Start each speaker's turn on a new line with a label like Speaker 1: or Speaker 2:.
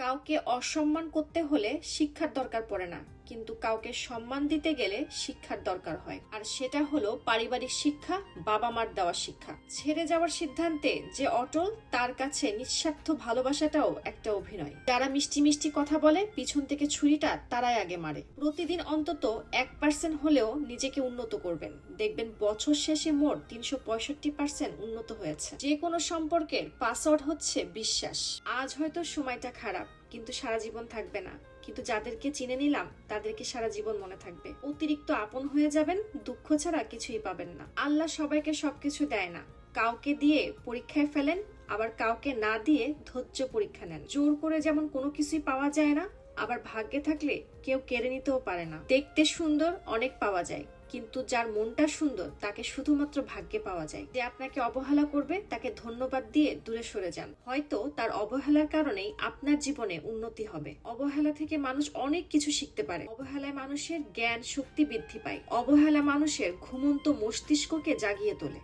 Speaker 1: কাউকে অসম্মান করতে হলে শিক্ষার দরকার পড়ে না। কিন্তু কাউকে সম্মান দিতে গেলে শিক্ষার দরকার হয়। আর সেটা হলো পারিবারিক শিক্ষা বাবা মার দেওয়া শিক্ষা। ছেড়ে যাওয়ার সিদ্ধান্তে যে অটল, তার কাছে নিঃস্বার্থ ভালোবাসাটাও একটা অভিনয়। যারা মিষ্টি মিষ্টি কথা বলে, পিছন থেকে ছুরিটা তারাই আগে মারে। প্রতিদিন অন্তত এক পার্সেন্ট হলেও নিজেকে উন্নত করবেন। দেখবেন বছর শেষে মোট তিনশো পঁয়ষট্টি পার্সেন্ট উন্নত হয়েছে। যে কোনো সম্পর্কের পাসওয়ার্ড হচ্ছে বিশ্বাস। আজ হয়তো সময়টা খারাপ কিন্তু সারা জীবন থাকবে না। কিন্তু যাদেরকে চিনে নিলাম, তাদেরকে সারা জীবন মনে থাকবে। অতিরিক্ত আপন হয়ে যাবেন, দুঃখ ছাড়া কিছুই পাবেন না। আল্লাহ সবাইকে সবকিছু দেয় না। কাউকে দিয়ে পরীক্ষায় ফেলেন, আবার কাউকে না দিয়ে ধৈর্য পরীক্ষা নেন। জোর করে যেমন কোনো কিছুই পাওয়া যায় না আবার ভাগ্যে থাকলে কেউ কেড়ে নিতেও পারে না। দেখতে সুন্দর অনেক পাওয়া যায়, কিন্তু যার মনটা সুন্দর, তাকে শুধুমাত্র ভাগ্যে পাওয়া যায়। যে আপনাকে অবহেলা করবে, তাকে ধন্যবাদ দিয়ে দূরে সরে যান। হয়তো তার অবহেলার কারণেই আপনার জীবনে উন্নতি হবে। অবহেলা থেকে মানুষ অনেক কিছু শিখতে পারে। অবহেলায় মানুষের জ্ঞান শক্তি বৃদ্ধি পায়। অবহেলা মানুষের ঘুমন্ত মস্তিষ্ককে জাগিয়ে তোলে।